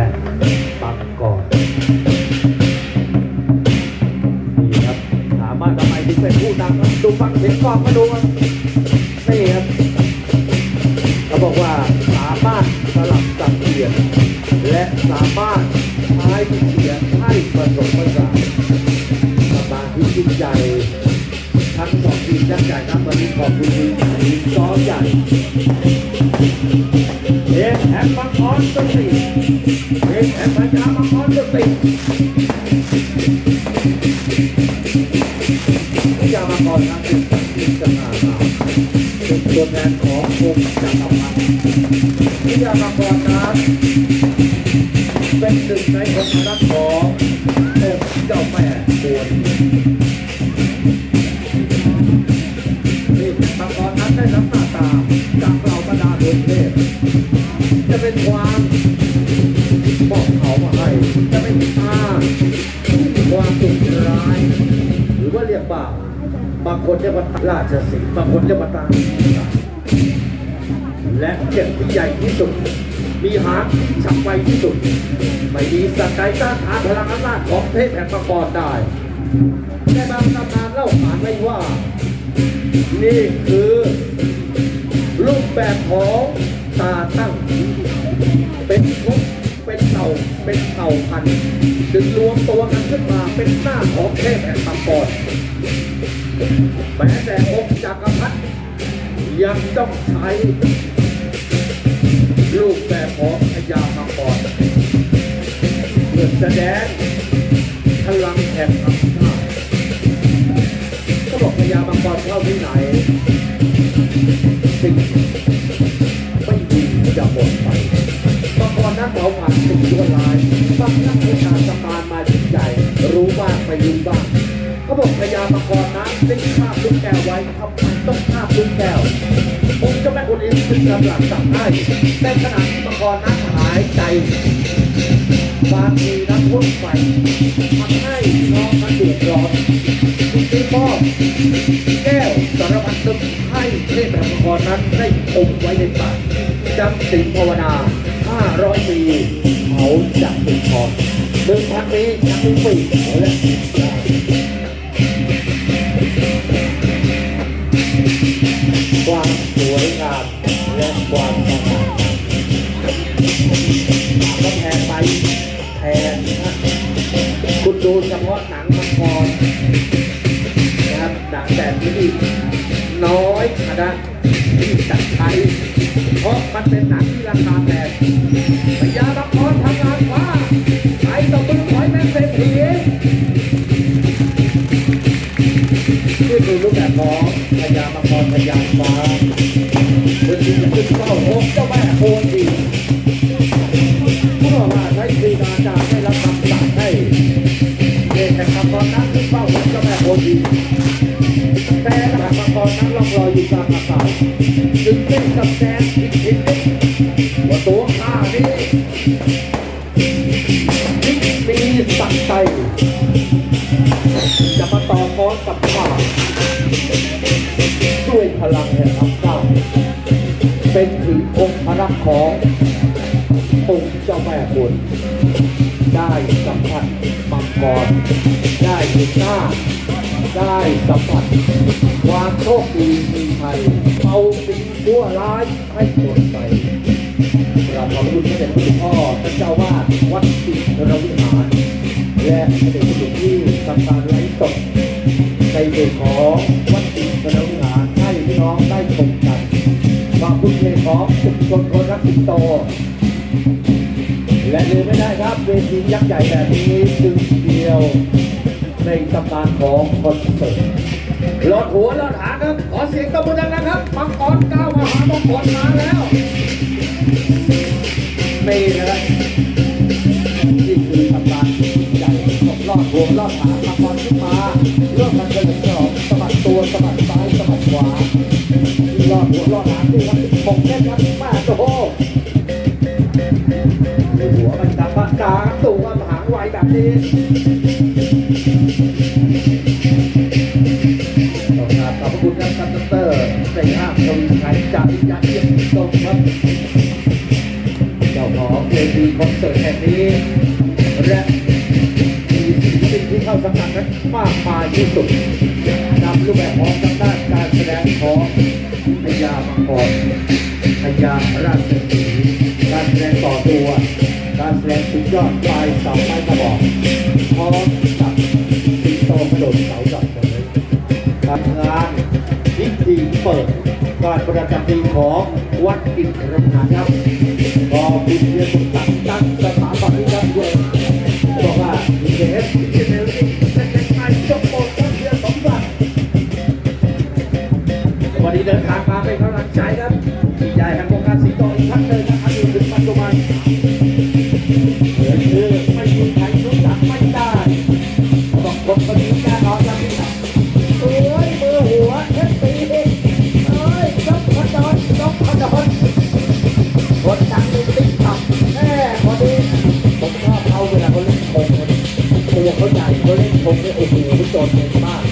และปังก่อนนี่ครับถามว่าทำไมถึงเป็นผู้นำครับดูฟังเสียงกองมาดูครับนี่ครับเขาบอกว่าสามารถสลับสับเปลี่ยนและสามารถใช้เสียงให้ผสมผสานสมาธิจิตใจทั้งสองทีมยักษ์ใหญ่ครับวันนี้ขอบคุณทีมทีมซ้อมใหญ่เอ็มแอมมังกรสติ เอ็มแอมพญามังกรสติพญามังกรนั้นเป็นสัตว์ที่สง่าเป็นตัวแทนขององค์จักรพรรดิพญามังกรนั้นเป็นหนึ่งในองค์รักขององค์เจ้าแม่กวนนี่มังกรนั้นได้รับหน้าตาจากเราบรรดาดวงเทพจะเป็นความ หรือว่าเรียกว่าบางคนเรียกว่าราชสีบางคนเรียกว่าตาและเจ็บที่ใหญ่ที่สุด มีหางฉับไวที่สุด ไม่มีสกายต้านทานพลังอำนาจของเทพแห่งมังกรได้ในบางตำนานเล่าขานไว้ว่า นี่คือรูปแบบของตาตั้ง เป็นทุกเป็นเต่าเป็นเต่าพันจึงรวมตัวกันขึ้นมาเป็นหน้าของเทพแห่งมังกร แม้แต่องค์จักรพรรดิยังต้องใช้รูปแบบของพญามังกรเพื่อแสดงพลังแห่งอำนาจก็บอกพญามังกรเข้าที่ไหน สิ่งไม่ดีจะหมดไปมังกรนั้นเผาผ่านสิ่งชั่วร้ายบางนักวิชาสมานมายิ่งใหญ่รู้บ้างไม่รู้บ้าง เขาบอกพญามังกรนั้นได้คาลูกแก้วไว้ทำไมต้องคาลูกแก้วองค์เจ้าแม่คนอิมจึงกำลังสั่งให้แต่ขณะที่มังกรนั้นหายใจบางทีน้ำพ่นไฟทำให้น้องมันเดือดร้อนคุณที่มอบแก้วสารพัดนึกให้เทพแห่งมังกรนั้นได้อมไว้ในปากจำสิ่งภาวนา500ปีเขาจะเป็นพรหนึ่งพันปีจะเป็นปีและ ความสวยงามและความสง่างามก็แพงไปแพงนะคุณดูเฉพาะหนังมังกรนะครับหนังแบบนี้น้อยคณะที่จัดใช้เพราะมันเป็นหนังที่ราคาแพงพญามังกรทำง นั้นล่องลอยอยู่กลางอากาศจึงได้สแดงอีกทีนึงว่าตัวข้านี้ยิ่งมีสักใจจะมาต่อกรกับข้าด้วยพลังแห่งอำนาจเป็นถึงองค์พระขององค์เจ้าแม่บุญได้สัมผัสมังกรได้เห็นหน้า ได้สัมผัสความโชคดีมีชัยเอาสิ่งชั่วร้ายให้หมดไปเราขอบคุณพระเดชพระคุณพ่อท่านเจ้าวาดวัดสิทธรวิหารและพระเดชพระคุณที่ทำการไลฟ์สดในเพจของวัดสิทธรวิหารให้พี่น้องได้ชมกันขอบคุณเพจของชุมชนคนรักสิงโตและลืมไม่ได้ครับเวทียักษ์ใหญ่แบบนี้จึงเดียว ในตำนานของคอนเสิร์ตหลอดหัวหลอดหางครับ ขอเสียงตบมือดังนะครับมังกรก้าวมหามังกรมาแล้วนี่นะครับนี่คือตำนานใหญ่ของลอดหัวลอดหางมังกรขึ้นมาเริ่มกันเป็นฉลองสะบัดตัวสะบัดซ้ายสะบัดขวาลอดหัวลอดหางนี่ครับหกเล่นครับม่โอ้โหหัวมันดำปากกาตัวหางไวแบบนี้ จากวิญญาณเยี่ยมตรงครับเจ้าของเวทีปีคอนเสิร์ตแห่งนี้ และมีศิลปินที่เข้าสังกัดนั้นมากมายที่สุดนำรูปแบบของทางด้านการแสดงของพญามังกรพญาราชสีการแสดงต่อตัว การแสดงสุดยอดปลายเสาไม้กระบอกพร้อมกับสิงโตกระโดดเสาหยอกันเลยทำงานพิธีเปิด การประจำปีของวัดอินทรมนะครับขอบคุณเรื่องต์ตั้ง ตัวเขาใหญ่เขาเล่นโชว์เนี่ยโอ้โหโดดเด่นมาก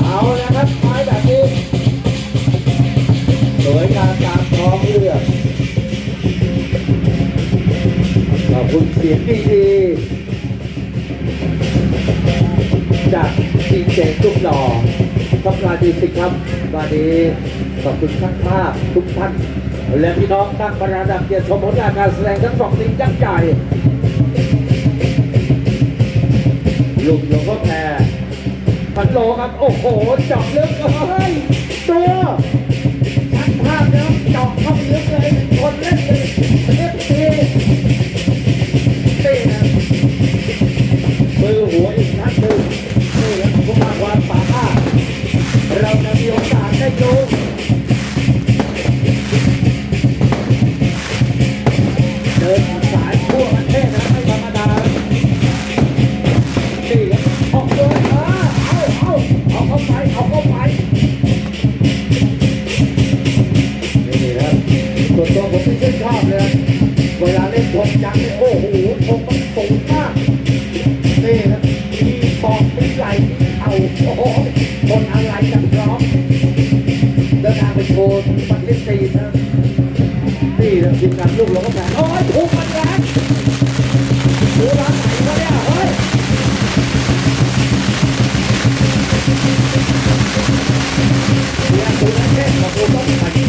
เอาละครับไม้แบบนี้สวยงามตามท้องเรื่องขอบคุณเสียงดีๆจากดีเจทุกหล่อทำงานดีสิครับวันนี้ขอบคุณช่างภาพทุกท่านและพี่น้องตั้งประดับเกียรติชมผลงานการแสดงทั้งสองทีมยักษ์ใหญ่ ลูกหลวงพ่อแพรพันโลครับ โอ้โหจับเลึกเลยตัว วลาเล่นทงยักษ์โอ้โหทงมันสูงมากนี่ครับมีฟองมีไหลมีเข่าโอ้โหคนอะไรกันพร้อมเดินทางไปโชว์ปัดเล่นตีนะนี่นะทีมงานลูกหลงก็แพ้โอ้ยถูกมันแรงดูกร้านไหนวะเนี่ยเฮ้ยเรียนตัวแค่ของเราต้องปฏิบัติ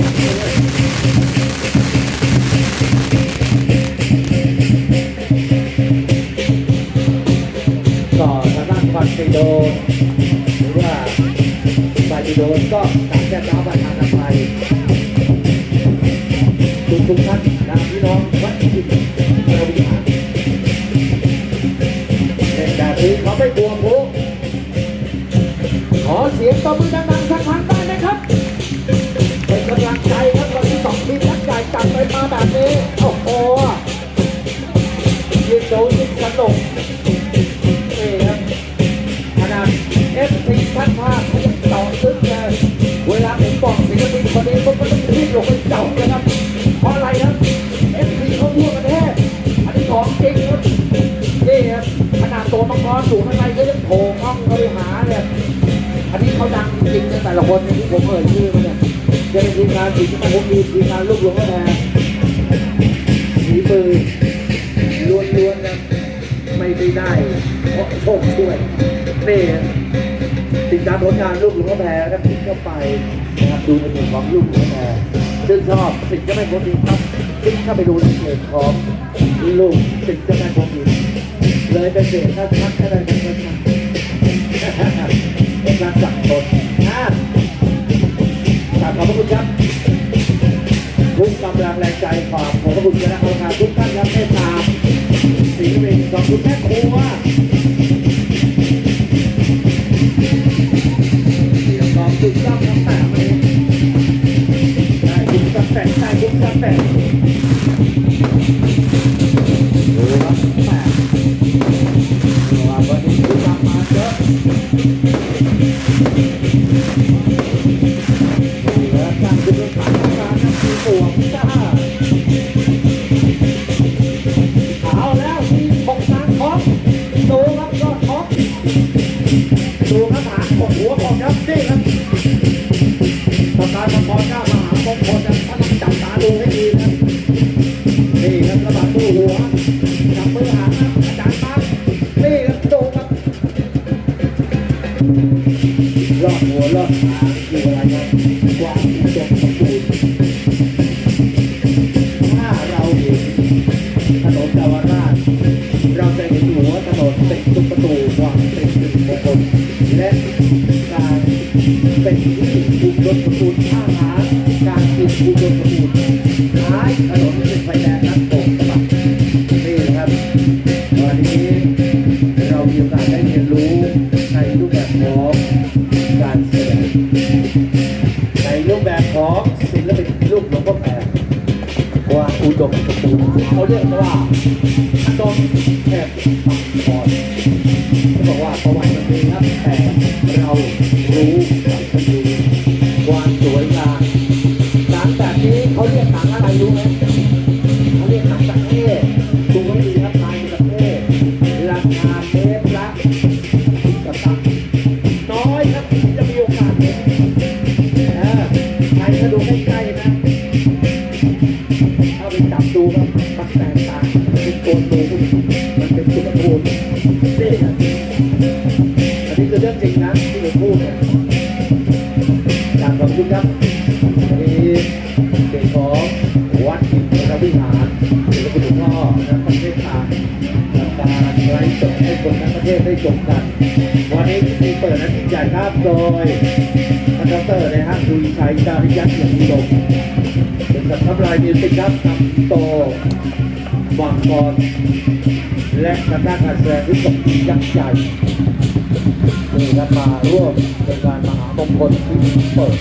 โดนก็ตามแจ้งรับประทานอภัย ห้องเขาไปหาเลยอันนี้เขาดังจริงนะแต่ละคนเนี่ยที่ผมเอ่ยชื่อมาเนี่ยจะเป็นทีมงานสีที่ผมมีทีมงานลูกหลวงแพรสีมือล้วนๆนะไม่ได้ได้เพราะโชคช่วยนี่ติดตามผลงานลูกหลวงแพรนะครับคลิกเข้าไปนะครับดูในเพจของลูกหลวงแพรซึ่งชอบสิ่งจะไม่พ้นดีครับคลิกเข้าไปดูในเพจของลูกสิ่งจะไม่พ้นดีเลยเป็นเพจถ้าทักแค่ได้กันก็ทักเป็นการ คุณคณะกรรมการทุกท่านครับเมตตาสีเวงขอบคุณแม่ครัวเสียงกองตึกต้องทั้งแปดเลยได้คุณสแตนได้คุณสแตนดูครับแปดว่าวันนี้คุณทำมาเยอะและการเป็นฐานการนักกีฬาจ้ รู้กั ทรวิหารหรือคุณหลวงพ่อและประเทศไทยทำการไลฟ์สดให้คนทั้งประเทศได้ชมกัน วันนี้มีเปิดนัดยิ่งใหญ่ครับโดยท่านดรในห้างดุยชัยจาริยักษ์อย่างอุดมเป็นกับทัพลายมิวสิกครับนำโตวังกรและคณะการแสดงที่สมยักษ์ใหญ่นี่ครับมาร่วมเป็นการมหามงคลที่เปิด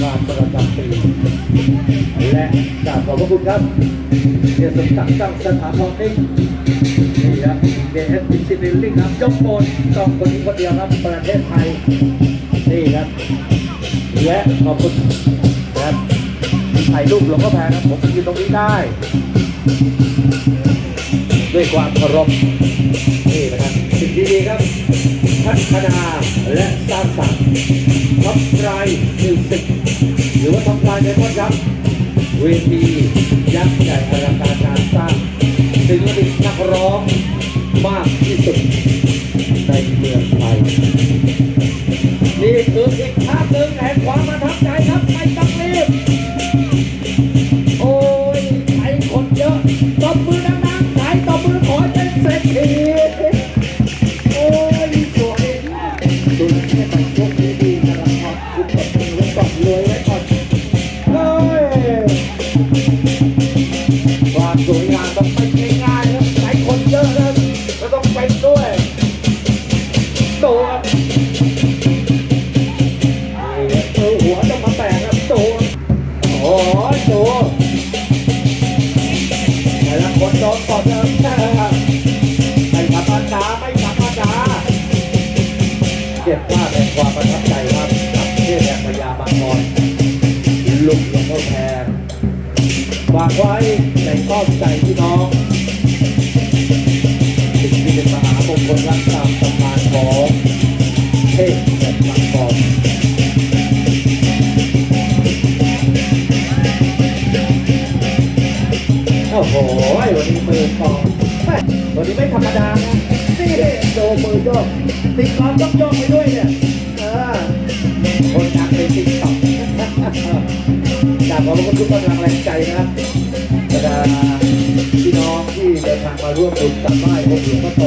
งานประจำปี และกราบขอบพระคุณครับเดียสมศักดิ์ตั้งสถาพรนิ่งนี่ครับเดนเอสพิชิตลิงครับยกโปนต้องคนนี้คนเดียวครับประเทศไทยนี่ครับและขอบคุณครับถ่ายรูปหลวงพ่อแพรนะผมยืนตรงนี้ได้ ด้วยความเคารพนี่นะครับสิ่งดีๆครับพัฒนาและสร้างสรรค์ท็อปไลน์มิวสิกหรือว่าท็อปไลน์ในพอดครับ เวทียักษ์ใหญ่อลังการงานสร้างศิลปินนักร้องมากที่สุดในเมืองไทย ดาไม่ธรรมดาเก็บภาพแห่งความประทับใจครับกับเทพแห่งพญาบางกรลุงหลวงพ่อแพรฝากไว้ในข้อมใจพี่น้องสิ่งที่เป็นมหามงคลรักตามตำนานของเทพแห่งบางกรโอ้โหวันนี้มือกองแม่วันนี้ไม่ธรรมดานะ นี่โดมือยกติดกองต้องยกไปด้วยเนี่ยเออคนดังในติ๊กต็อกจากขอบคุณทุกกำลังแรงใจนะครับบรรดาพี่น้องที่เดินทางมาร่วมบุญกับไหว้องค์หลวงพ่อโต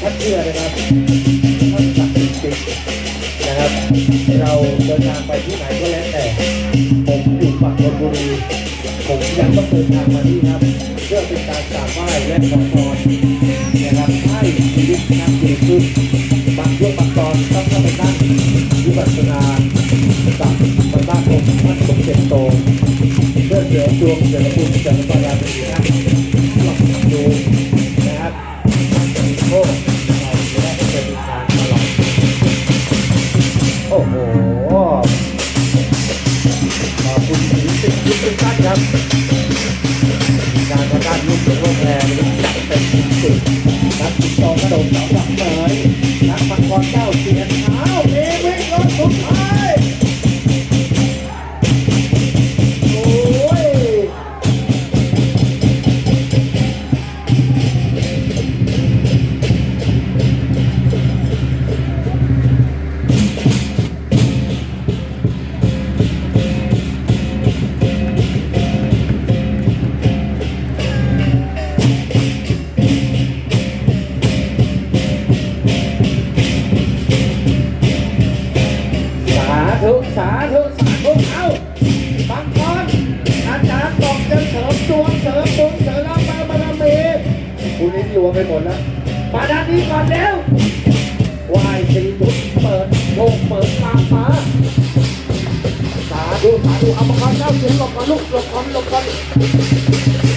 ท่านเชื่อนะครับท่านศักดิ์สิทธิ์จริงนะครับ เราเดินทางไปที่ไหนก็แล้วแต่ ผมอยู่ฝั่งธนบุรีผมยังต้องเดินทางมาที่ครับ เพื่อเป็นการกราบไหว้และขอพร นะครับให้ชีวิตนักเกิดขึ้นบางช่วงบางตอนต้องเข้าไปนั่งวิปัสสนากับรรดาทองค์ท่านสมเด็จโตเพื่อเสริมดวงเสริมบุญเสริมบาเป็นอย่าง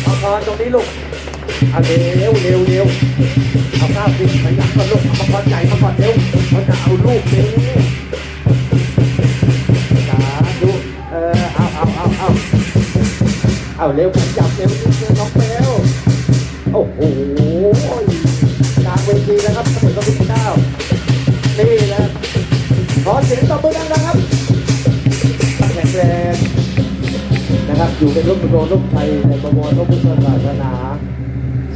เอาคอนตรงนี้ลูกเอาเร็วเร็วเร็วเอาข้าวสิขยันก่อนลูกเอามาคอนใหญ่มาก่อนเร็วเขาจะเอาลูกนี้สาธุเออเอาเอาเอาเอาเอาเร็วจับเร็ว นะครับอยู่เป็นร่มโรงร่มไทยในประมวลพระพุทธศาสนา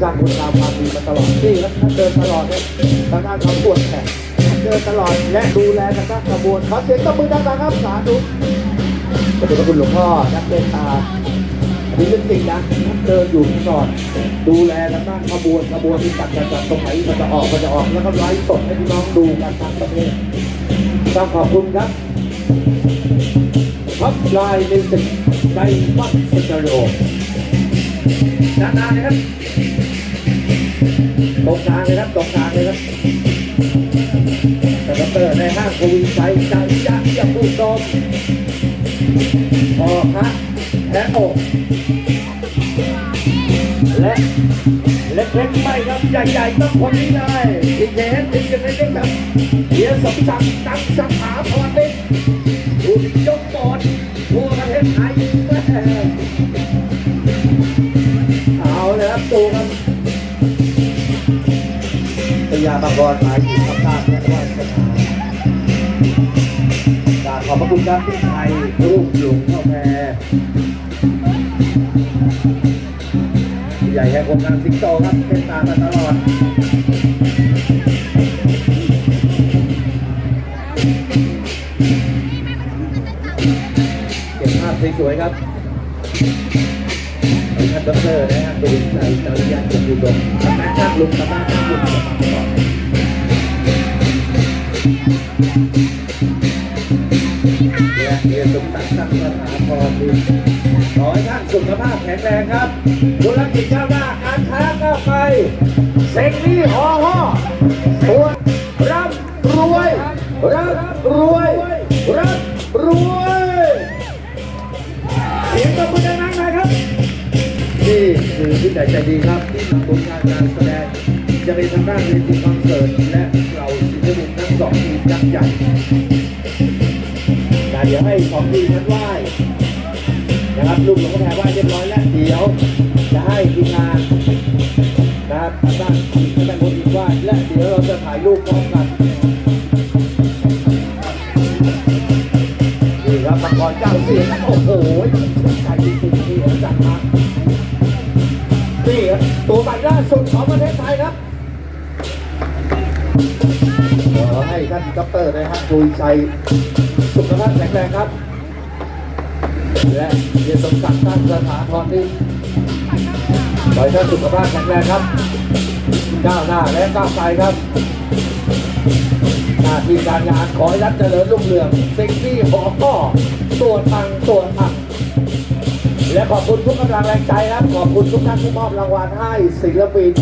สร้างคุณงามความดีมาตลอดนี่ครับท่าเดินตลอดเลยทางด้านของปวดแขนเดินตลอดและดูแลทางด้านขบวนขอเสียงตบมือดังๆครับสาธุขอบคุณพระคุณหลวงพ่อนักเมตตาอันนี้เรื่องจริงนะเดินอยู่ก่อนดูแลทางด้านขบวนขบวนที่จัดกันจัดตรงไหนมันจะออกมันจะออกแล้วก็ไลฟ์สดให้พี่น้องดูกันทั้งประเทศต้องขอบคุณครับ พับลายในสิในวัดสเตอริโอนานๆนะครับตรงกลางเลยครับตรงกลางเลยครับแต่ก็เปิดในห้างโควิดใจใจยักษ์ยักษ์ผู้ชมพอครับแพ้อกและเล็กๆไม่ครับ ใหญ่ๆต้องคนนี้เลยดิเดนดิกันเล็กๆครับเฮียสมศักดิ์ตั้งสถาพรนิดผู้ยกบอลทั่วประ เทศไทยแม่เอาเลยครับตูครับพยาบางกรหมายถึงอำนาจและวาสนาการขอบพระคุณครับที่ไทยรูปหลวงพ่อแพรใหญ่แห่งวงการสิงโตครับเป็นตามาตลอด สวยครับท่านดรนะฮะตัวใจจริยะจุดดมคณะช่างลุงคณะช่างลุงมาตลอดและเรียนสมศักดิ์สังสถาพรดีขอให้ท่านสุขภาพแข็งแรงครับธุรกิจก้าวหน้าการค้าก้าวไปเซ็งนี่ห่อห่อตัวร่ำรวยร่ำรวยร่ำ นี่คือผู้ใหญ่ใจดีครับที่นำผลงานการแสดงจะเป็นทางด้านเวทีคอนเสิร์ตและเราศิลปินทั้งสองทีมยักษ์ใหญ่นะเดี๋ยวให้สองทีมนั้นไหว้นะครับลูกหลวงพ่อแพรไหว้เรียบร้อยแล้วเดี๋ยวจะให้ทีมงานนะครับทางด้านทีมทางด้านบนอีกไหว้และเดี๋ยวเราจะถ่ายรูปพร้อมกันนี่ครับมังกรเจ้าเสียงโอ้โหใจจริงๆนี่จัดมา ตัวใหม่ล่าสุดของประเทศไทยครับขอให้ท่านด็อกเตอร์นะฮะคุยชัยสุขภาพแข็งแรงครับ และเรียสมศักดิ์ตั้งสถาพรนี่ขอให้ท่านสุขภาพแข็งแรงครับก้าวหน้าและก้าวไกลครับ หน้าที่การงานขอให้รัฐเจริญรุ่งเรืองเซ็กซี่หอพ่อตัวทังตัวทัง และขอบคุณทุกกำลังแรงใจครับ ขอบคุณทุกท่านที่มอบรางวัลให้ศิลปิน